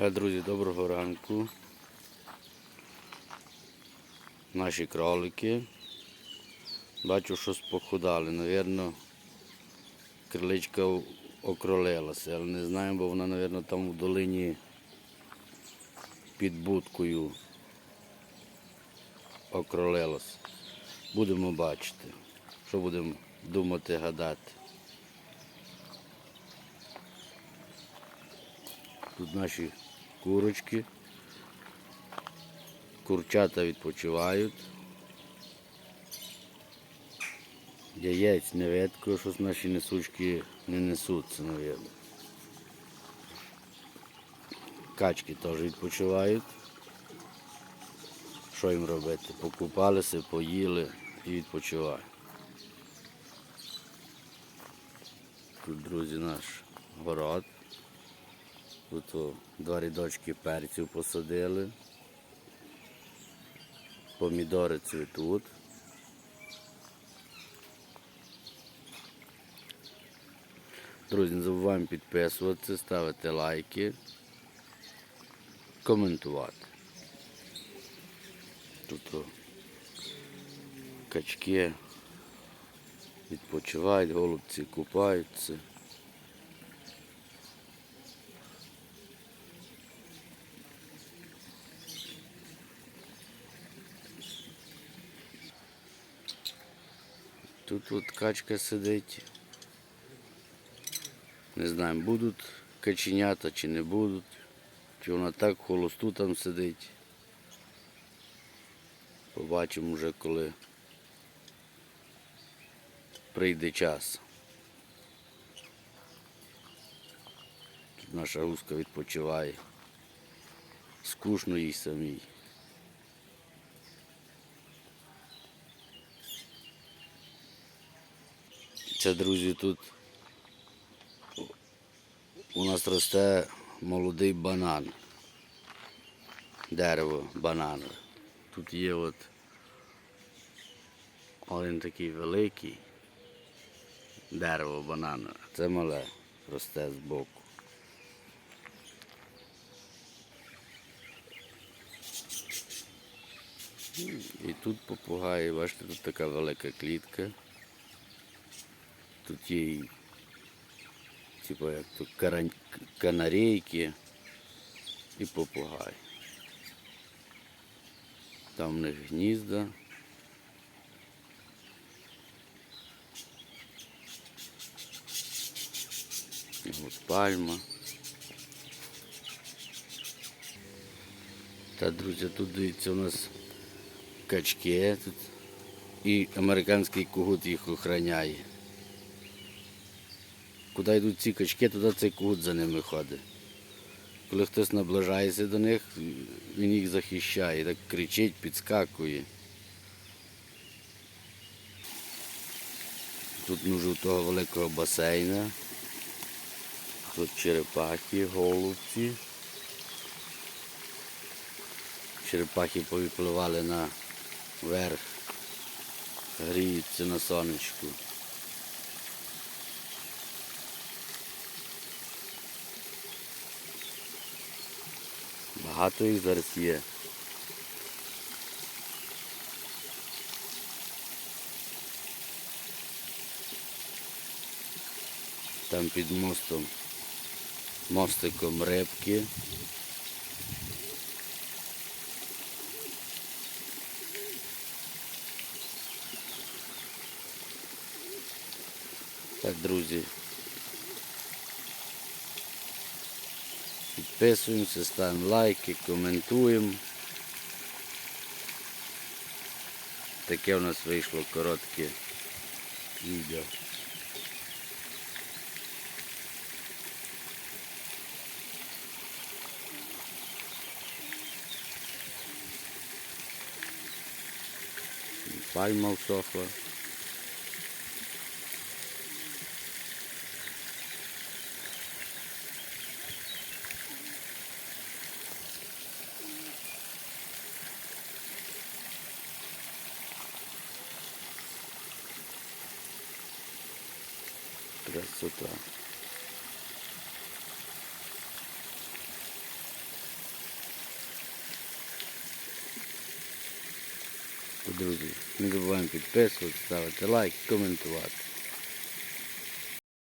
Е, Друзі, доброго ранку. Наші кролики. Бачу, що спохудали. Навірно, криличка окролилася, але не знаю, бо вона, навірно, там в долині під будкою окролилась. Будемо бачити. Що будемо думати, гадати. Тут наші курочки. Курчата відпочивають. Яєць не видко, щось наші несучки не несуться, мабуть. Качки теж відпочивають. Що їм робити? Покупалися, поїли і відпочивають. Тут, друзі, наш город. Тут два рядочки перців посадили. Помідори цвітуть. Друзі, не забуваємо підписуватися, ставити лайки, коментувати. Тут о, качки відпочивають, голубці купаються. Тут от качка сидить. Не знаємо, будуть каченята чи не будуть. Чи вона так холосту там сидить. Побачимо вже коли прийде час. Тут наша гуска відпочиває. Скучно їй самій. Це, друзі, тут у нас росте молодий банан. Дерево бананове. Тут є от один такий великий дерево бананове. Це мале росте збоку. І тут попугаї, бачите, тут така велика клітка. Тут є і, типу як то карань- канарейки і попугай. Там в них гнізда. І пальма. Та, друзі, тут дивіться у нас качки тут. І американський кугут їх охороняє. Куди йдуть ці качки, туди цей кут за ними ходить. Коли хтось наближається до них, він їх захищає, так кричить, підскакує. Тут нужу того великого басейна. Тут черепахи, голубці. Черепахи повипливали на верх, гріються на сонечку. Багато їх зараз є. Там під мостом, мостиком рибки. Так, друзі. Підписуємося, ставимо лайки, коментуємо. Таке у нас вийшло коротке відео. Пальма всохла. Красота. Друзі, не забуваємо підписуватися, ставити лайк, коментувати.